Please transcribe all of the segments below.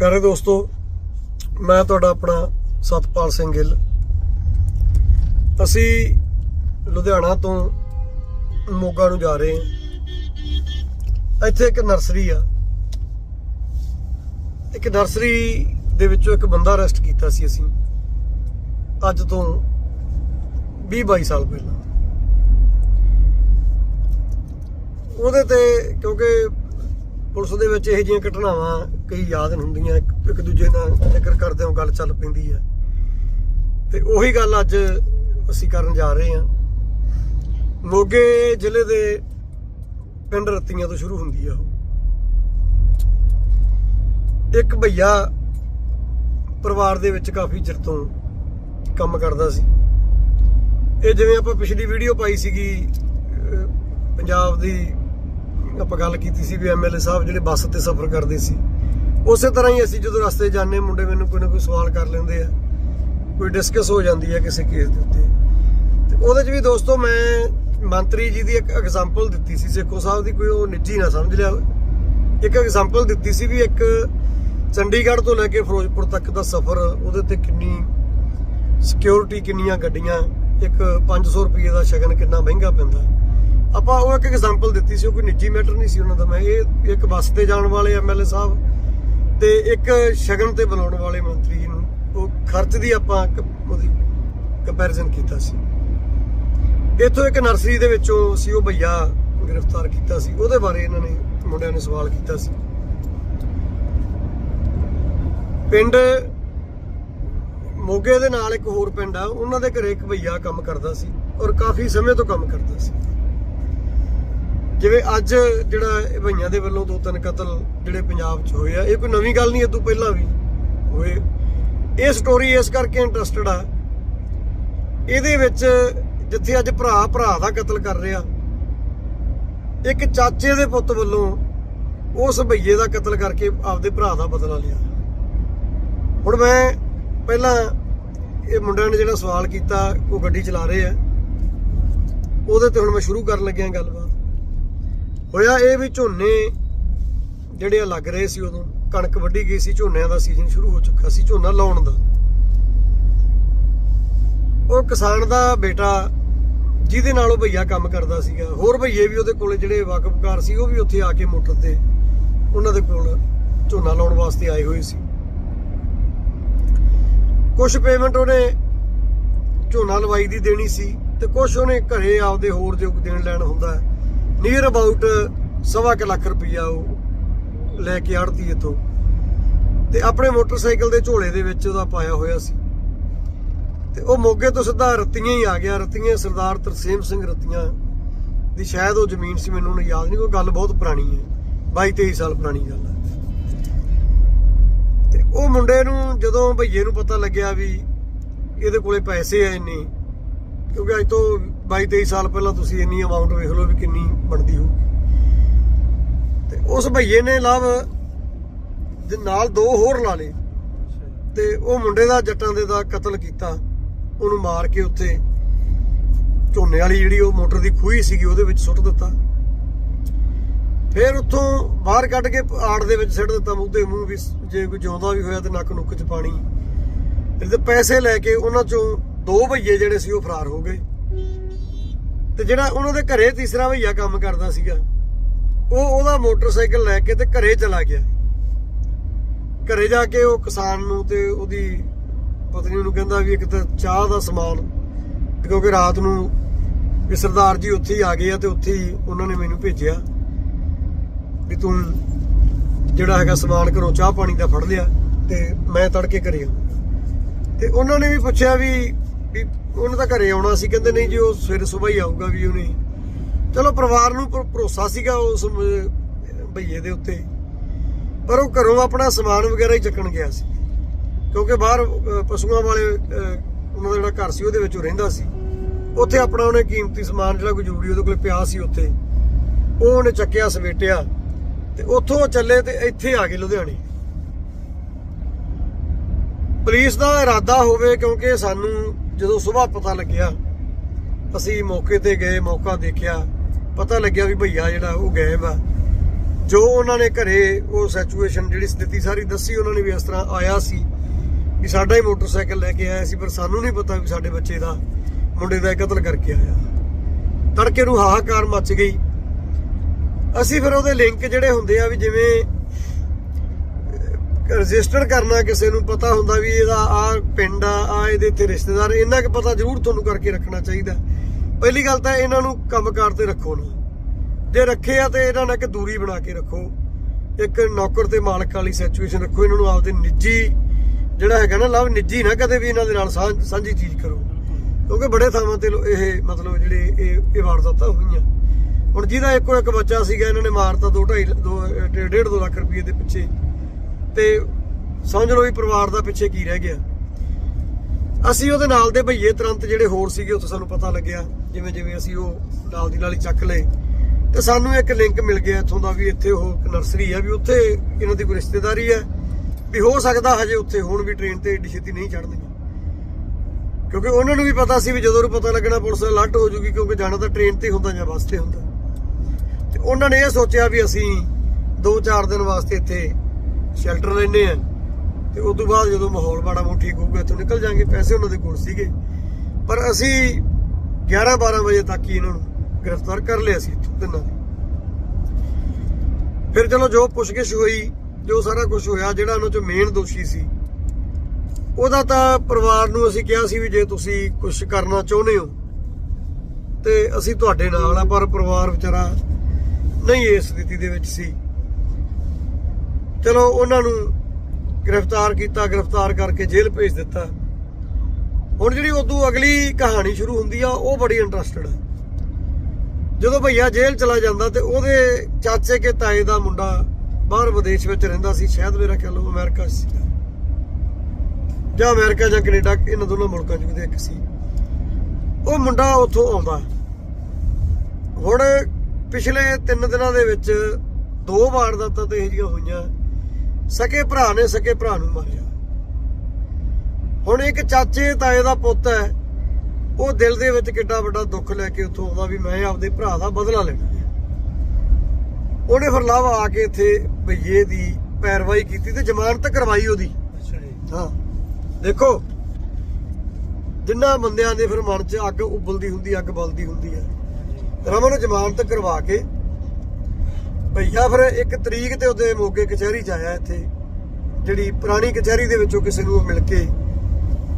ਪਿਆਰੇ ਦੋਸਤੋ, ਮੈਂ ਤੁਹਾਡਾ ਆਪਣਾ ਸਤਪਾਲ ਸਿੰਘ ਗਿੱਲ। ਅਸੀਂ ਲੁਧਿਆਣਾ ਤੋਂ ਮੋਗਾ ਨੂੰ ਜਾ ਰਹੇ ਹਾਂ। ਇੱਥੇ ਇੱਕ ਨਰਸਰੀ ਆ। ਇੱਕ ਨਰਸਰੀ ਦੇ ਵਿੱਚੋਂ ਇੱਕ ਬੰਦਾ ਅਰੈਸਟ ਕੀਤਾ ਸੀ ਅਸੀਂ, ਅੱਜ ਤੋਂ 20 22 ਸਾਲ ਪਹਿਲਾਂ। ਉਹਦੇ ਤੇ ਕਿਉਂਕਿ ਪੁਲਿਸ ਦੇ ਵਿੱਚ ਇਹੋ ਜਿਹੀਆਂ ਘਟਨਾਵਾਂ ਕਈ ਯਾਦ ਹੁੰਦੀਆਂ, ਇੱਕ ਦੂਜੇ ਨਾਲ ਜ਼ਿਕਰ ਕਰਦੇ ਹਾਂ, ਗੱਲ ਚੱਲ ਪੈਂਦੀ ਹੈ। ਤੇ ਉਹੀ ਗੱਲ ਅੱਜ ਅਸੀਂ ਕਰਨ ਜਾ ਰਹੇ ਹਾਂ। ਮੋਗੇ ਜ਼ਿਲ੍ਹੇ ਦੇ ਪਿੰਡ ਰਤੀਆਂ ਤੋਂ ਸ਼ੁਰੂ ਹੁੰਦੀ ਆ ਉਹ। ਇੱਕ ਭਈਆ ਪਰਿਵਾਰ ਦੇ ਵਿੱਚ ਕਾਫੀ ਚਿਰ ਤੋਂ ਕੰਮ ਕਰਦਾ ਸੀ। ਇਹ ਜਿਵੇਂ ਆਪਾਂ ਪਿਛਲੀ ਵੀਡੀਓ ਪਾਈ ਸੀਗੀ ਪੰਜਾਬ ਦੀ ਆਪਾਂ ਗੱਲ ਕੀਤੀ ਸੀ ਵੀ ਐਮਐਲਏ ਸਾਹਿਬ ਜਿਹੜੇ ਬੱਸ ਤੇ ਸਫ਼ਰ ਕਰਦੇ ਸੀ, ਉਸੇ ਤਰ੍ਹਾਂ ਹੀ ਅਸੀਂ ਜਦੋਂ ਰਸਤੇ ਜਾਂਦੇ ਮੁੰਡੇ ਮੈਨੂੰ ਕੋਈ ਨਾ ਕੋਈ ਸਵਾਲ ਕਰ ਲੈਂਦੇ ਆ, ਕੋਈ ਡਿਸਕਸ ਹੋ ਜਾਂਦੀ ਹੈ ਕਿਸੇ ਕੇਸ ਦੇ ਉੱਤੇ। ਤੇ ਉਹਦੇ 'ਚ ਵੀ ਦੋਸਤੋ ਮੈਂ ਮੰਤਰੀ ਜੀ ਦੀ ਇੱਕ ਐਗਜ਼ਾਮਪਲ ਦਿੱਤੀ ਸੀ, ਸੇਖੋ ਸਾਹਿਬ ਦੀ ਕੋਈ ਉਹ ਨਿੱਜੀ ਨਾ ਸਮਝ ਲਿਆ ਇੱਕ ਐਗਜ਼ਾਮਪਲ ਦਿੱਤੀ ਸੀ ਵੀ ਇੱਕ ਚੰਡੀਗੜ੍ਹ ਤੋਂ ਲੈ ਕੇ ਫਿਰੋਜ਼ਪੁਰ ਤੱਕ ਦਾ ਸਫ਼ਰ, ਉਹਦੇ ਤੇ ਕਿੰਨੀ ਸਿਕਿਉਰਿਟੀ ਕਿੰਨੀਆਂ ਗੱਡੀਆਂ, ਇੱਕ 500 ਰੁਪਏ ਦਾ ਸ਼ਗਨ ਕਿੰਨਾ ਮਹਿੰਗਾ ਪੈਂਦਾ। ਆਪਾਂ ਉਹ ਇੱਕ ਐਗਜ਼ਾਮਪਲ ਦਿੱਤੀ ਸੀ, ਉਹ ਕੋਈ ਨਿੱਜੀ ਮੈਟਰ ਨਹੀਂ ਸੀ ਉਹਨਾਂ ਦਾ, ਮੈਂ ਇਹ ਇੱਕ ਬੱਸ ਤੇ ਜਾਣ ਵਾਲੇ ਐਮਐਲਏ ਸਾਹਿਬ ਤੇ ਇੱਕ ਸ਼ਗਨ ਤੇ ਬੁਲਾਉਣ ਵਾਲੇ ਮੰਤਰੀ ਨੂੰ, ਉਹ ਖਰਚ ਦੀ ਆਪਾਂ ਉਹਦੀ ਕੰਪੈਰੀਜ਼ਨ ਕੀਤਾ ਸੀ। ਇੱਥੋਂ ਇੱਕ ਨਰਸਰੀ ਦੇ ਵਿੱਚੋਂ ਸੀ ਉਹ ਭਈਆ ਗ੍ਰਿਫਤਾਰ ਕੀਤਾ ਸੀ, ਉਹਦੇ ਬਾਰੇ ਇਹਨਾਂ ਨੇ, ਮੁੰਡਿਆਂ ਨੇ ਸਵਾਲ ਕੀਤਾ ਸੀ। ਪਿੰਡ ਮੋਗੇ ਦੇ ਨਾਲ ਇੱਕ ਹੋਰ ਪਿੰਡ ਆ, ਉਹਨਾਂ ਦੇ ਘਰੇ ਇੱਕ ਭਈਆ ਕੰਮ ਕਰਦਾ ਸੀ ਔਰ ਕਾਫੀ ਸਮੇਂ ਤੋਂ ਕੰਮ ਕਰਦਾ ਸੀ। ਜਿਵੇਂ ਅੱਜ ਜਿਹੜਾ ਇਹ ਭਈਆਂ ਦੇ ਵੱਲੋਂ ਦੋ ਤਿੰਨ ਕਤਲ ਜਿਹੜੇ ਪੰਜਾਬ 'ਚ ਹੋਏ ਆ, ਇਹ ਕੋਈ ਨਵੀਂ ਗੱਲ ਨਹੀਂ ਇਹ ਤੋਂ ਪਹਿਲਾਂ ਵੀ ਹੋਏ। ਇਹ ਸਟੋਰੀ ਇਸ ਕਰਕੇ ਇੰਟਰਸਟਡ ਆ, ਇਹਦੇ ਵਿੱਚ ਜਿੱਥੇ ਅੱਜ ਭਰਾ ਭਰਾ ਦਾ ਕਤਲ ਕਰ ਰਿਹਾ, ਇੱਕ ਚਾਚੇ ਦੇ ਪੁੱਤ ਵੱਲੋਂ ਉਸ ਭਈਏ ਦਾ ਕਤਲ ਕਰਕੇ ਆਪਦੇ ਭਰਾ ਦਾ ਬਦਲਾ ਲਿਆ। ਹੁਣ ਮੈਂ ਪਹਿਲਾਂ ਇਹ ਮੁੰਡਿਆਂ ਨੇ ਜਿਹੜਾ ਸਵਾਲ ਕੀਤਾ, ਉਹ ਗੱਡੀ ਚਲਾ ਰਹੇ ਆ। ਉਹਦੇ ਤੇ ਹੁਣ ਮੈਂ ਸ਼ੁਰੂ ਕਰਨ ਲੱਗਿਆ ਗੱਲਬਾਤ। ਹੋਇਆ ਇਹ ਵੀ ਝੋਨੇ ਜਿਹੜੇ ਆ ਲੱਗ ਰਹੇ ਸੀ ਉਦੋਂ, ਕਣਕ ਵੱਢੀ ਗਈ ਸੀ, ਝੋਨਿਆਂ ਦਾ ਸੀਜ਼ਨ ਸ਼ੁਰੂ ਹੋ ਚੁੱਕਾ ਸੀ, ਝੋਨਾ ਲਾਉਣ ਦਾ। ਉਹ ਕਿਸਾਨ ਦਾ ਬੇਟਾ ਜਿਹਦੇ ਨਾਲ ਉਹ ਭਈਆ ਕੰਮ ਕਰਦਾ ਸੀਗਾ, ਹੋਰ ਭਈਏ ਵੀ ਉਹਦੇ ਕੋਲੇ ਜਿਹੜੇ ਵਾਕਫਕਾਰ ਸੀ, ਉਹ ਵੀ ਉੱਥੇ ਆ ਕੇ ਮੋਟਰ ਤੇ ਉਹਨਾਂ ਦੇ ਕੋਲ ਝੋਨਾ ਲਾਉਣ ਵਾਸਤੇ ਆਏ ਹੋਏ ਸੀ। ਕੁਝ ਪੇਮੈਂਟ ਉਹਨੇ ਝੋਨਾ ਲਵਾਈ ਦੀ ਦੇਣੀ ਸੀ ਤੇ ਕੁਝ ਉਹਨੇ ਘਰੇ ਆਪਦੇ ਹੋਰ ਜੋ ਦੇਣ ਲੈਣ ਹੁੰਦਾ। ਨੀਅਰ ਅਬਾਊਟ ਸਵਾ ਕੁ ਲੱਖ ਰੁਪਈਆ ਉਹ ਲੈ ਕੇ ਆੜਤੀ ਇੱਥੋਂ। ਤੇ ਆਪਣੇ ਮੋਟਰਸਾਈਕਲ ਦੇ ਝੋਲੇ ਦੇ ਵਿੱਚ ਉਹਦਾ ਪਾਇਆ ਹੋਇਆ ਸੀ। ਤੇ ਉਹ ਮੋਗੇ ਤੋਂ ਸਿੱਧਾ ਰਤੀਆਂ ਹੀ ਆ ਗਿਆ। ਰਤੀਆਂ ਸਰਦਾਰ ਤਰਸੇਮ ਸਿੰਘ ਰਤੀਆਂ ਦੀ ਸ਼ਾਇਦ ਉਹ ਜ਼ਮੀਨ ਸੀ, ਮੈਨੂੰ ਹੁਣ ਯਾਦ ਨਹੀਂ, ਕੋਈ ਗੱਲ ਬਹੁਤ ਪੁਰਾਣੀ ਹੈ। 22 23 ਸਾਲ ਪੁਰਾਣੀ ਗੱਲ ਹੈ। ਤੇ ਉਹ ਮੁੰਡੇ ਨੂੰ ਜਦੋਂ ਭਈਏ ਨੂੰ ਪਤਾ ਲੱਗਿਆ ਵੀ ਇਹਦੇ ਕੋਲੇ ਪੈਸੇ ਆ ਇੰਨੇ, ਕਿਉਂਕਿ ਅੱਜ ਤੋਂ 22 23 ਸਾਲ ਪਹਿਲਾਂ ਤੁਸੀਂ ਇੰਨੀ ਅਮਾਉਂਟ ਵੇਖ ਲਓ ਵੀ ਕਿੰਨੀ ਬਣਦੀ ਹੋ ਤੇ ਉਸ ਭਈਏ ਨੇ ਲਵ ਦੇ ਨਾਲ ਦੋ ਹੋਰ ਲਾ ਲਏ। ਤੇ ਉਹ ਮੁੰਡੇ ਦਾ ਜੱਟਾਂ ਦੇ ਦਾ ਕਤਲ ਕੀਤਾ। ਉਹਨੂੰ ਮਾਰ ਕੇ ਉੱਥੇ ਝੋਨੇ ਵਾਲੀ ਜਿਹੜੀ ਉਹ ਮੋਟਰ ਦੀ ਖੂਹੀ ਸੀਗੀ, ਉਹਦੇ ਵਿੱਚ ਸੁੱਟ ਦਿੱਤਾ। ਫਿਰ ਉੱਥੋਂ ਬਾਹਰ ਕੱਢ ਕੇ ਆੜ ਦੇ ਵਿੱਚ ਸਿੱਟ ਦਿੱਤਾ ਮੂੰਹ ਦੇ ਮੂੰਹ ਵੀ, ਜੇ ਕੋਈ ਜਿਉਂਦਾ ਵੀ ਹੋਇਆ ਤੇ ਨੱਕ ਨੁੱਕ 'ਚ ਪਾਣੀ। ਤੇ ਪੈਸੇ ਲੈ ਕੇ ਉਹਨਾਂ ਚੋਂ ਦੋ ਭਈਏ ਜਿਹੜੇ ਸੀ ਉਹ ਫਰਾਰ ਹੋ ਗਏ। ਤੇ ਜਿਹੜਾ ਉਹਨਾਂ ਦੇ ਘਰੇ ਤੀਸਰਾ ਭਈਆ ਕੰਮ ਕਰਦਾ ਸੀਗਾ, ਉਹ ਉਹਦਾ ਮੋਟਰਸਾਈਕਲ ਲੈ ਕੇ ਤੇ ਘਰੇ ਚਲਾ ਗਿਆ। ਘਰੇ ਜਾ ਕੇ ਉਹ ਕਿਸਾਨ ਨੂੰ ਤੇ ਉਹਦੀ ਪਤਨੀ ਨੂੰ ਕਹਿੰਦਾ ਵੀ ਇੱਕ ਤਾਂ ਚਾਹ ਦਾ ਸਮਾਨ, ਕਿਉਂਕਿ ਰਾਤ ਨੂੰ ਵੀ ਸਰਦਾਰ ਜੀ ਉੱਥੇ ਹੀ ਆ ਗਏ ਆ ਤੇ ਉੱਥੇ ਹੀ ਉਹਨਾਂ ਨੇ ਮੈਨੂੰ ਭੇਜਿਆ ਵੀ ਤੂੰ ਜਿਹੜਾ ਹੈਗਾ ਸਮਾਨ ਘਰੋਂ ਚਾਹ ਪਾਣੀ ਦਾ ਫੜ ਲਿਆ ਤੇ ਮੈਂ ਤੜਕੇ ਘਰੇ ਆਉਂ ਤੇ ਉਹਨਾਂ ਨੇ ਵੀ ਪੁੱਛਿਆ ਵੀ ਵੀ ਉਹਨਾਂ ਦਾ ਘਰੇ ਆਉਣਾ ਸੀ, ਕਹਿੰਦੇ ਨਹੀਂ ਜੀ, ਉਹ ਸਵੇਰੇ ਸਵੇਰ ਹੀ ਆਊਗਾ ਵੀ ਉਹਨੇ। ਚਲੋ ਪਰਿਵਾਰ ਨੂੰ ਭਰੋਸਾ ਸੀਗਾ ਉਸ ਮ- ਭਈਏ ਦੇ ਉੱਤੇ। ਪਰ ਉਹ ਘਰੋਂ ਆਪਣਾ ਸਮਾਨ ਵਗੈਰਾ ਹੀ ਚੱਕਣ ਗਿਆ ਸੀ। ਕਿਉਂਕਿ ਬਾਹਰ ਪਸ਼ੂਆਂ ਵਾਲੇ ਉਹਨਾਂ ਦਾ ਜਿਹੜਾ ਘਰ ਸੀ, ਉਹਦੇ ਵਿੱਚ ਉਹ ਰਹਿੰਦਾ ਸੀ। ਉੱਥੇ ਆਪਣਾ ਉਹਨੇ ਕੀਮਤੀ ਸਮਾਨ ਜਿਹੜਾ ਕੋਈ ਜ਼ਰੂਰੀ, ਉਹਦੇ ਕੋਲ ਪਿਆ ਸੀ ਉੱਥੇ। ਉਹ ਉਹਨੇ ਚੱਕਿਆ ਸਵੇਟਿਆ ਤੇ ਉੱਥੋਂ ਚੱਲੇ ਤੇ ਇੱਥੇ ਆ ਗਏ ਲੁਧਿਆਣੇ। ਪੁਲਿਸ ਦਾ ਇਰਾਦਾ ਹੋਵੇ, ਕਿਉਂਕਿ ਸਾਨੂੰ ਜਦੋਂ ਸਵੇਰ ਪਤਾ ਲੱਗਿਆ, ਅਸੀਂ ਮੌਕੇ ਤੇ ਗਏ, ਮੌਕਾ ਦੇਖਿਆ, ਪਤਾ ਲੱਗਿਆ ਵੀ ਭਈਆ ਜਿਹੜਾ ਉਹ ਗਾਇਬ ਆ। ਜੋ ਉਹਨਾਂ ਨੇ ਘਰੇ ਉਹ ਸਿਚੁਏਸ਼ਨ ਜਿਹੜੀ ਸਥਿਤੀ ਸਾਰੀ ਦੱਸੀ, ਉਹਨਾਂ ਨੇ ਵੀ ਇਸ ਤਰ੍ਹਾਂ ਆਇਆ ਸੀ ਵੀ ਸਾਡਾ ਹੀ ਮੋਟਰਸਾਈਕਲ ਲੈ ਕੇ ਆਇਆ ਸੀ, ਪਰ ਸਾਨੂੰ ਨਹੀਂ ਪਤਾ ਵੀ ਸਾਡੇ ਬੱਚੇ ਦਾ ਮੁੰਡੇ ਦਾ ਕਤਲ ਕਰਕੇ ਆਇਆ। ਤੜਕੇ ਨੂੰ ਹਾਹਾਕਾਰ ਮਚ ਗਈ। ਅਸੀਂ ਫਿਰ ਉਹਦੇ ਲਿੰਕ ਜਿਹੜੇ ਹੁੰਦੇ ਆ ਵੀ ਜਿਵੇਂ ਰਜਿਸਟਰ ਕਰਨਾ ਕਿਸੇ ਨੂੰ ਪਤਾ ਹੁੰਦਾ ਵੀ ਇਹਦਾ ਆ ਇੱਥੇ ਰਿਸ਼ਤੇਦਾਰ ਇਹਨਾਂ ਕੁ ਪਤਾ ਜ਼ਰੂਰ ਤੁਹਾਨੂੰ ਕਰਕੇ ਰੱਖਣਾ ਚਾਹੀਦਾ। ਪਹਿਲੀ ਗੱਲ ਤਾਂ ਇਹਨਾਂ ਨੂੰ ਕੰਮਕਾਰ ਤੇ ਰੱਖੋ ਨਾ। ਜੇ ਰੱਖੇ ਆ ਤੇ ਇਹਨਾਂ ਨਾਲ ਇੱਕ ਦੂਰੀ ਬਣਾ ਕੇ ਰੱਖੋ। ਇੱਕ ਨੌਕਰ ਤੇ ਮਾਲਕ ਵਾਲੀ ਸਿਚੁਏਸ਼ਨ ਰੱਖੋ, ਇਹਨਾਂ ਨੂੰ ਆਪਦੇ ਨਿੱਜੀ, ਜਿਹੜਾ ਹੈਗਾ ਨਾ ਲਵ, ਨਿੱਜੀ ਨਾ ਕਦੇ ਵੀ ਇਹਨਾਂ ਦੇ ਨਾਲ ਸਾਂਝ- ਸਾਂਝੀ ਚੀਜ਼ ਕਰੋ। ਕਿਉਂਕਿ ਬੜੇ ਥਾਵਾਂ ਤੇ ਇਹ ਮਤਲਬ ਜਿਹੜੇ ਇਹ ਇਹ ਵਾਰਦਾਤਾਂ ਹੋਈਆਂ। ਹੁਣ ਜਿਹਦਾ ਇੱਕੋ ਇੱਕ ਬੱਚਾ ਸੀਗਾ, ਇਹਨਾਂ ਨੇ ਮਾਰਤਾ 2 2.5 2 ਡੇਢ 2 ਲੱਖ ਰੁਪਏ ਦੇ ਪਿੱਛੇ। ਤੇ ਸਮਝ ਲਓ ਵੀ ਪਰਿਵਾਰ ਦਾ ਪਿੱਛੇ ਕੀ ਰਹਿ ਗਿਆ। ਅਸੀਂ ਉਹਦੇ ਨਾਲ ਦੇ ਭਈਏ ਤੁਰੰਤ ਜਿਹੜੇ ਹੋਰ ਸੀਗੇ ਉੱਥੇ ਸਾਨੂੰ ਪਤਾ ਲੱਗਿਆ, ਜਿਵੇਂ ਜਿਵੇਂ ਅਸੀਂ ਉਹ ਨਾਲ ਦੀ ਨਾਲ ਹੀ ਚੱਕ ਲਏ। ਤੇ ਸਾਨੂੰ ਇੱਕ ਲਿੰਕ ਮਿਲ ਗਿਆ ਇੱਥੋਂ ਦਾ ਵੀ ਇੱਥੇ ਉਹ ਇੱਕ ਨਰਸਰੀ ਹੈ ਵੀ ਉੱਥੇ ਇਹਨਾਂ ਦੀ ਕੋਈ ਰਿਸ਼ਤੇਦਾਰੀ ਹੈ ਵੀ ਹੋ ਸਕਦਾ ਹਜੇ ਉੱਥੇ ਹੁਣ ਵੀ ਟ੍ਰੇਨ ਤੇ ਏਡੀ ਛੇਤੀ ਨਹੀਂ ਚੜ੍ਹਨਗੇ। ਕਿਉਂਕਿ ਉਹਨਾਂ ਨੂੰ ਵੀ ਪਤਾ ਸੀ ਵੀ ਜਦੋਂ ਨੂੰ ਪਤਾ ਲੱਗਣਾ ਪੁਲਿਸ ਅਲਰਟ ਹੋ ਜੂਗੀ ਕਿਉਂਕਿ ਜਾਣਾ ਤਾਂ ਟ੍ਰੇਨ ਤੇ ਹੁੰਦਾ ਜਾਂ ਬੱਸ ਤੇ ਹੁੰਦਾ। ਤੇ ਉਹਨਾਂ ਨੇ ਇਹ ਸੋਚਿਆ ਵੀ ਅਸੀਂ 2-4 ਦਿਨ ਵਾਸਤੇ ਇੱਥੇ ਸ਼ੈਲਟਰ ਲੈਨੇ ਆ ਤੇ ਉਸ ਤੋਂ ਬਾਅਦ ਜਦੋਂ ਮਾਹੌਲ ਮਾੜਾ ਮੋਟਾ ਠੀਕ ਹੋਊਗਾ, ਇੱਥੋਂ ਨਿਕਲ ਜਾਾਂਗੇ, ਪੈਸੇ ਉਹਨਾਂ ਦੇ ਕੋਲ ਸੀਗੇ। ਪਰ ਅਸੀਂ 11-12 ਵਜੇ ਤੱਕ ਹੀ ਇਹਨਾਂ ਨੂੰ ਗ੍ਰਿਫਤਾਰ ਕਰ ਲਿਆ ਸੀ ਤਿੰਨਾਂ ਨੂੰ। ਫਿਰ ਚਲੋ ਜੋ ਪੁੱਛਗਿੱਛ ਹੋਈ, ਜੋ ਸਾਰਾ ਕੁਝ ਹੋਇਆ, ਜਿਹੜਾ ਉਹਨਾਂ ਚੋਂ ਮੇਨ ਦੋਸ਼ੀ ਸੀ, ਉਹਦਾ ਤਾਂ ਪਰਿਵਾਰ ਨੂੰ ਅਸੀਂ ਕਿਹਾ ਸੀ ਵੀ ਜੇ ਤੁਸੀਂ ਕੁਝ ਕਰਨਾ ਚਾਹੁੰਦੇ ਹੋ, ਤੇ ਅਸੀਂ ਤੁਹਾਡੇ ਨਾਲ ਆ, ਪਰ ਪਰਿਵਾਰ ਵਿਚਾਰਾ ਨਹੀਂ ਇਸ ਸਥਿਤੀ ਦੇ ਵਿੱਚ ਸੀ। ਚਲੋ, ਉਹਨਾਂ ਨੂੰ ਗ੍ਰਿਫਤਾਰ ਕੀਤਾ, ਗ੍ਰਿਫਤਾਰ ਕਰਕੇ ਜੇਲ੍ਹ ਭੇਜ ਦਿੱਤਾ। ਹੁਣ ਜਿਹੜੀ ਉਦੋਂ ਅਗਲੀ ਕਹਾਣੀ ਸ਼ੁਰੂ ਹੁੰਦੀ ਆ, ਉਹ ਬੜੀ ਇੰਟਰਸਟਡ ਹੈ ਜਦੋਂ ਭਈਆ ਜੇਲ੍ਹ ਚਲਾ ਜਾਂਦਾ ਤੇ ਉਹਦੇ ਚਾਚੇ ਕੇ ਤਾਏ ਦਾ ਮੁੰਡਾ ਬਾਹਰ ਵਿਦੇਸ਼ ਵਿੱਚ ਰਹਿੰਦਾ ਸੀ, ਸ਼ਾਇਦ ਮੇਰਾ ਖਿਆਲ ਉਹ ਅਮਰੀਕਾ 'ਚ ਸੀ ਜਾਂ ਅਮਰੀਕਾ ਜਾਂ ਕੈਨੇਡਾ, ਇਹਨਾਂ ਦੋਨੋਂ ਮੁਲਕਾਂ 'ਚ ਕਿਤੇ ਇੱਕ ਸੀ। ਉਹ ਮੁੰਡਾ ਉੱਥੋਂ ਆਉਂਦਾ। ਹੁਣ ਪਿਛਲੇ 3 ਦਿਨਾਂ ਦੇ ਵਿੱਚ ਦੋ ਵਾਰਦਾਤਾਂ ਤੇ ਇਹ ਜਿਹੀਆਂ ਹੋਈਆਂ। ਸਕੇ ਭਰਾ ਨੇ ਸਕੇ ਭਰਾ ਨੂੰ ਮਾਰਿਆ। ਹੁਣ ਇੱਕ ਚਾਚੇ ਤਾਏ ਦਾ ਪੁੱਤ ਹੈ ਉਹ ਦਿਲ ਦੇ ਵਿੱਚ ਕਿੱਡਾ ਵੱਡਾ ਦੁੱਖ ਲੈ ਕੇ ਉੱਥੋਂ ਆਉਂਦਾ ਵੀ ਮੈਂ ਆਪਦੇ ਭਰਾ ਦਾ ਬਦਲਾ ਲੈਣਾ। ਉਹਨੇ ਫਿਰ ਲਾਵਾ ਆ ਕੇ ਇੱਥੇ ਭਈਏ ਦੀ ਪੈਰਵਾਈ ਕੀਤੀ ਤੇ ਜ਼ਮਾਨਤ ਕਰਵਾਈ ਉਹਦੀ। ਅੱਛਾ ਜੀ। ਹਾਂ। ਦੇਖੋ ਜਿੰਨਾ ਬੰਦਿਆਂ ਦੇ ਫਿਰ ਮਨ 'ਚ ਅੱਗ ਉਬਲਦੀ ਹੁੰਦੀ ਅੱਗ ਬਲਦੀ ਹੁੰਦੀ ਹੈ। ਰਮਨ ਨੂੰ ਜ਼ਮਾਨਤ ਕਰਵਾ ਕੇ ਭਈਆ ਫਿਰ ਇੱਕ ਤਰੀਕ ਤੇ ਉਹਦੇ ਮੋਗੇ ਕਚਹਿਰੀ 'ਚ ਆਇਆ ਇੱਥੇ, ਜਿਹੜੀ ਪੁਰਾਣੀ ਕਚਹਿਰੀ ਦੇ ਵਿੱਚੋਂ ਕਿਸੇ ਨੂੰ ਮਿਲ ਕੇ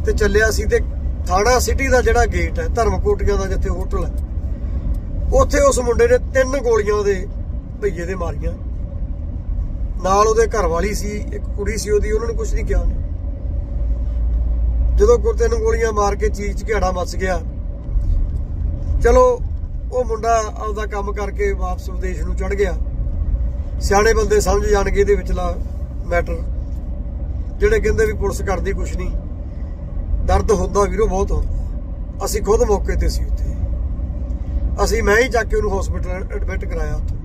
ਤੇ ਚੱਲਿਆ ਸੀ ਤੇ ਥਾਣਾ ਸਿਟੀ ਦਾ ਜਿਹੜਾ ਗੇਟ ਹੈ, ਧਰਮਕੋਟੀਆਂ ਦਾ ਜਿੱਥੇ ਹੋਟਲ ਹੈ, ਉੱਥੇ ਉਸ ਮੁੰਡੇ ਨੇ ਤਿੰਨ ਗੋਲੀਆਂ ਉਹਦੇ ਭਈਏ ਦੇ ਮਾਰੀਆਂ। ਨਾਲ ਉਹਦੇ ਘਰ ਵਾਲੀ ਸੀ, ਇੱਕ ਕੁੜੀ ਸੀ ਉਹਦੀ, ਉਹਨਾਂ ਨੂੰ ਕੁਝ ਨਹੀਂ ਕਿਹਾ ਉਹਨੇ। ਜਦੋਂ ਕੁਰਤੇ ਨੂੰ ਗੋਲੀਆਂ ਮਾਰ ਕੇ ਚੀਜ਼ ਚ ਘੇੜਾ ਮੱਚ ਗਿਆ, ਚਲੋ ਉਹ ਮੁੰਡਾ ਆਪਦਾ ਕੰਮ ਕਰਕੇ ਵਾਪਸ ਵਿਦੇਸ਼ ਨੂੰ ਚੜ ਗਿਆ। ਸਿਆਣੇ ਬੰਦੇ ਸਮਝ ਜਾਣਗੇ ਇਹਦੇ ਵਿਚਲਾ ਮੈਟਰ। ਜਿਹੜੇ ਕਹਿੰਦੇ ਵੀ ਪੁਲਿਸ ਕਰਦੀ ਕੁਛ ਨਹੀਂ, ਦਰਦ ਹੁੰਦਾ ਵੀਰੋ ਬਹੁਤ ਹੁੰਦਾ। ਅਸੀਂ ਖੁਦ ਮੌਕੇ ਤੇ ਸੀ ਉੱਥੇ। ਅਸੀਂ ਮੈਂ ਹੀ ਚੱਕ ਕੇ ਉਹਨੂੰ ਹਸਪੀਟਲ ਐਡਮਿਟ ਕਰਾਇਆ ਉੱਥੇ।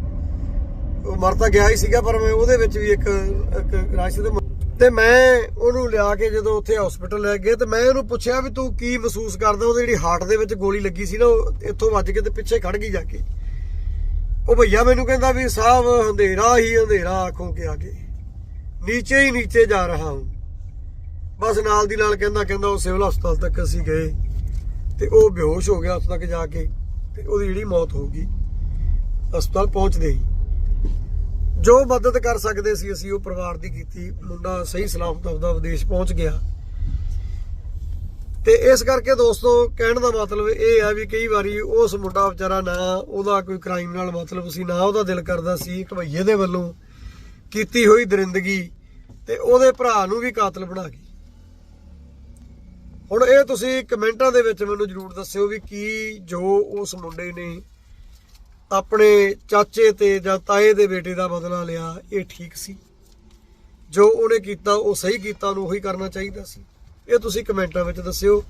ਉਹ ਮਰ ਤਾਂ ਗਿਆ ਹੀ ਸੀਗਾ, ਪਰ ਮੈਂ ਉਹਦੇ ਵਿੱਚ ਵੀ ਇੱਕ ਇੱਕ ਰਾਸ਼ੀ ਦੇ ਤੇ ਮੈਂ ਉਹਨੂੰ ਲਿਆ ਕੇ ਜਦੋਂ ਉੱਥੇ ਹਸਪੀਟਲ ਲੈ ਗਏ, ਤੇ ਮੈਂ ਉਹਨੂੰ ਪੁੱਛਿਆ ਵੀ ਤੂੰ ਕੀ ਮਹਿਸੂਸ ਕਰਦਾ? ਉਹਦੇ ਜਿਹੜੀ ਹਾਰਟ ਦੇ ਵਿੱਚ ਗੋਲੀ ਲੱਗੀ ਸੀ ਨਾ, ਉਹ ਇੱਥੋਂ ਵੱਜ ਕੇ ਤੇ ਪਿੱਛੇ ਖੜ ਗਈ ਜਾ ਕੇ। ਉਹ ਭਈਆ ਮੈਨੂੰ ਕਹਿੰਦਾ ਵੀ ਸਾਹਿਬ ਹਨੇਰਾ ਹੀ ਹਨੇਰਾ ਆਖੋਂ ਕੇ ਆਗੇ ਨੀਚੇ ਹੀ ਨੀਚੇ ਜਾ ਰਹਾ ਹੂੰ। ਬਸ ਨਾਲ ਦੀ ਨਾਲ ਕਹਿੰਦਾ ਕਹਿੰਦਾ ਉਹ ਸਿਵਲ ਹਸਪਤਾਲ ਤੱਕ ਅਸੀਂ ਗਏ ਤੇ ਉਹ ਬੇਹੋਸ਼ ਹੋ ਗਿਆ ਉਸ ਤੱਕ ਜਾ ਕੇ ਤੇ ਉਹਦੀ ਜਿਹੜੀ ਮੌਤ ਹੋ ਗਈ। ਹਸਪਤਾਲ ਪਹੁੰਚਦੇ ਹੀ। ਜੋ ਮਦਦ ਕਰ ਸਕਦੇ ਸੀ ਅਸੀਂ ਉਹ ਪਰਿਵਾਰ ਦੀ ਕੀਤੀ। ਮੁੰਡਾ ਸਹੀ ਸਲਾਮਤ ਆਪਦਾ ਵਿਦੇਸ਼ ਪਹੁੰਚ ਗਿਆ। ਤੇ ਇਸ ਕਰਕੇ ਦੋਸਤੋ, ਕਹਿਣ ਦਾ ਮਤਲਬ ਇਹ ਆ ਵੀ ਕਈ ਵਾਰੀ ਉਸ ਮੁੰਡਾ ਵਿਚਾਰਾ ਨਾ ਉਹਦਾ ਕੋਈ ਕ੍ਰਾਈਮ ਨਾਲ ਮਤਲਬ ਸੀ, ਨਾ ਉਹਦਾ ਦਿਲ ਕਰਦਾ ਸੀ, ਇੱਕ ਭਈਏ ਦੇ ਵੱਲੋਂ ਕੀਤੀ ਹੋਈ ਦਰਿੰਦਗੀ ਤੇ ਉਹਦੇ ਭਰਾ ਨੂੰ ਵੀ ਕਾਤਲ ਬਣਾ ਗਈ ਹੁਣ ਇਹ ਤੁਸੀਂ ਕਮੈਂਟਾਂ ਦੇ ਵਿੱਚ ਮੈਨੂੰ ਜਰੂਰ ਦੱਸਿਓ ਵੀ ਕੀ ਜੋ ਉਸ ਮੁੰਡੇ ਨੇ ਆਪਣੇ ਚਾਚੇ ਤੇ ਜਾਂ ਤਾਏ ਦੇ ਬੇਟੇ ਦਾ ਬਦਲਾ ਲਿਆ, ਇਹ ਠੀਕ ਸੀ? ਜੋ ਉਹਨੇ ਕੀਤਾ, ਉਹ ਸਹੀ ਕੀਤਾ, ਉਹਨੂੰ ਉਹੀ ਕਰਨਾ ਚਾਹੀਦਾ ਸੀ। ਇਹ ਤੁਸੀਂ ਕਮੈਂਟਾਂ ਵਿੱਚ ਦੱਸਿਓ।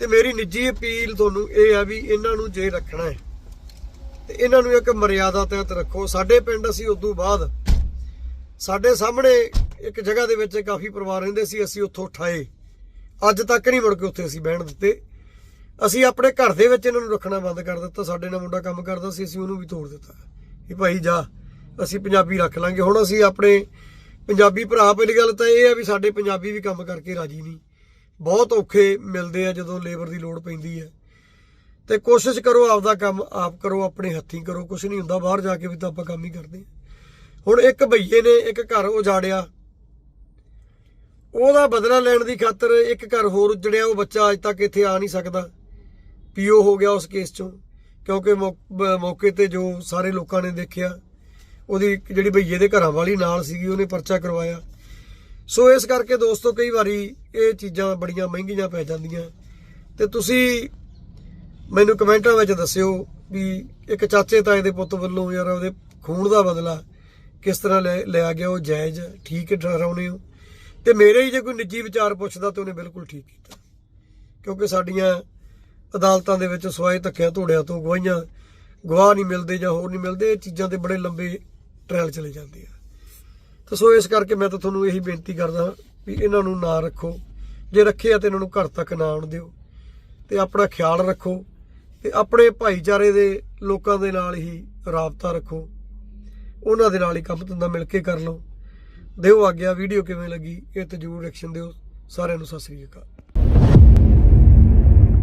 ਤੇ ਮੇਰੀ ਨਿੱਜੀ ਅਪੀਲ ਤੁਹਾਨੂੰ ਇਹ ਆ ਵੀ ਇਹਨਾਂ ਨੂੰ ਜੇ ਰੱਖਣਾ ਹੈ, ਤੇ ਇਹਨਾਂ ਨੂੰ ਇੱਕ ਮਰਿਆਦਾ ਤਹਿਤ ਰੱਖੋ। ਸਾਡੇ ਪਿੰਡ ਅਸੀਂ ਉਦੋਂ ਬਾਅਦ ਸਾਡੇ ਸਾਹਮਣੇ ਇੱਕ ਜਗ੍ਹਾ ਦੇ ਵਿੱਚ ਕਾਫੀ ਪਰਿਵਾਰ ਰਹਿੰਦੇ ਸੀ, ਅਸੀਂ ਉੱਥੋਂ ਉਠਾਏ। ਅੱਜ ਤੱਕ ਨਹੀਂ ਮੁੜ ਕੇ ਉੱਥੇ ਅਸੀਂ ਬਹਿਣ ਦਿੱਤੇ। ਅਸੀਂ ਆਪਣੇ ਘਰ ਦੇ ਵਿੱਚ ਇਹਨਾਂ ਨੂੰ ਰੱਖਣਾ ਬੰਦ ਕਰ ਦਿੱਤਾ। ਸਾਡੇ ਨਾਲ ਮੁੰਡਾ ਕੰਮ ਕਰਦਾ ਸੀ, ਅਸੀਂ ਉਹਨੂੰ ਵੀ ਤੋੜ ਦਿੱਤਾ। ਵੀ ਭਾਈ ਜਾ, ਅਸੀਂ ਪੰਜਾਬੀ ਰੱਖ ਲਾਂਗੇ। ਹੁਣ ਅਸੀਂ ਆਪਣੇ ਪੰਜਾਬੀ ਭਰਾ, ਪਹਿਲੀ ਗੱਲ ਤਾਂ ਇਹ ਆ ਵੀ ਸਾਡੇ ਪੰਜਾਬੀ ਵੀ ਕੰਮ ਕਰਕੇ ਰਾਜੀ ਨਹੀਂ। ਬਹੁਤ ਔਖੇ ਮਿਲਦੇ ਆ ਜਦੋਂ ਲੇਬਰ ਦੀ ਲੋੜ ਪੈਂਦੀ ਹੈ। ਤੇ ਕੋਸ਼ਿਸ਼ ਕਰੋ ਆਪਦਾ ਕੰਮ ਆਪ ਕਰੋ, ਆਪਣੇ ਹੱਥੀਂ ਕਰੋ ਕੁਝ ਨਹੀਂ ਹੁੰਦਾ ਬਾਹਰ ਜਾ ਕੇ ਵੀ ਤਾਂ ਆਪਾਂ ਕੰਮ ਹੀ ਕਰਦੇ ਹੁਣ ਇੱਕ ਭਈਏ ਨੇ ਇੱਕ ਘਰ ਉਜਾੜਿਆ। ਉਹਦਾ ਬਦਲਾ ਲੈਣ ਦੀ ਖਾਤਰ ਇੱਕ ਘਰ ਹੋਰ ਉਜੜਿਆ, ਉਹ ਬੱਚਾ ਅੱਜ ਤੱਕ ਇੱਥੇ ਆ ਨਹੀਂ ਸਕਦਾ। ਪੀਓ ਹੋ ਗਿਆ ਉਸ ਕੇਸ ਚੋਂ, ਕਿਉਂਕਿ ਮੌਕੇ ਤੇ ਜੋ ਸਾਰੇ ਲੋਕਾਂ ਨੇ ਦੇਖਿਆ, ਉਹਦੀ ਜਿਹੜੀ ਭਈਏ ਦੇ ਘਰਾਂ ਵਾਲੀ ਨਾਲ ਸੀਗੀ, ਉਹਨੇ ਪਰਚਾ ਕਰਵਾਇਆ। ਸੋ ਇਸ ਕਰਕੇ ਦੋਸਤੋ ਕਈ ਵਾਰੀ ਇਹ ਚੀਜ਼ਾਂ ਬੜੀਆਂ ਮਹਿੰਗੀਆਂ ਪੈ ਜਾਂਦੀਆਂ। ਤੇ ਤੁਸੀਂ ਮੈਨੂੰ ਕਮੈਂਟਾਂ ਵਿੱਚ ਦੱਸਿਓ ਵੀ ਇੱਕ ਚਾਚੇ ਤਾਏ ਦੇ ਪੁੱਤ ਵੱਲੋਂ ਯਾਰ ਉਹਦੇ ਖੂਨ ਦਾ ਬਦਲਾ ਕਿਸ ਤਰ੍ਹਾਂ ਲੈ- ਲਿਆ ਗਿਆ, ਉਹ ਜਾਇਜ਼ ਠੀਕ ਡਰਾਉਨੇ ਹੋ। ਤੇ ਮੇਰੇ ਹੀ ਜੇ ਕੋਈ ਨਿੱਜੀ ਵਿਚਾਰ ਪੁੱਛਦਾ ਤੇ ਉਹਨੇ ਬਿਲਕੁਲ ਠੀਕ ਕੀਤਾ। ਕਿਉਂਕਿ ਸਾਡੀਆਂ ਅਦਾਲਤਾਂ ਦੇ ਵਿੱਚ ਸਵਾਏ ਧੱਕਿਆਂ ਧੋੜਿਆਂ ਤੋਂ ਗਵਾਹੀਆਂ, ਗਵਾਹ ਨਹੀਂ ਮਿਲਦੇ ਜਾਂ ਹੋਰ ਨਹੀਂ ਮਿਲਦੇ, ਇਹ ਚੀਜ਼ਾਂ ਤੇ ਬੜੇ ਲੰਬੇ ਟ੍ਰਾਇਲ ਚਲੇ ਜਾਂਦੇ ਆ। ਤਾਂ ਸੋ ਇਸ ਕਰਕੇ ਮੈਂ ਤਾਂ ਤੁਹਾਨੂੰ ਇਹੀ ਬੇਨਤੀ ਕਰਦਾ ਵੀ ਇਹਨਾਂ ਨੂੰ ਨਾ ਰੱਖੋ। ਜੇ ਰੱਖੇ ਆ ਤੇ ਇਹਨਾਂ ਨੂੰ ਘਰ ਤੱਕ ਨਾ ਆਉਣ ਦਿਓ। ਤੇ ਆਪਣਾ ਖਿਆਲ ਰੱਖੋ ਤੇ ਆਪਣੇ ਭਾਈਚਾਰੇ ਦੇ ਲੋਕਾਂ ਦੇ ਨਾਲ ਹੀ ਰਾਬਤਾ ਰੱਖੋ। ਉਹਨਾਂ ਦੇ ਨਾਲ ਹੀ ਕੰਮ ਧੰਦਾ ਮਿਲ ਕੇ ਕਰ ਲਓ। ਦਿਓ ਆਗਿਆ, ਵੀਡੀਓ ਕਿਵੇਂ ਲੱਗੀ ਇਹ ਤੇ ਜਰੂਰ ਐਕਸ਼ਨ ਦਿਓ। ਸਾਰਿਆਂ ਨੂੰ ਸਤਿ ਸ੍ਰੀ ਅਕਾਲ।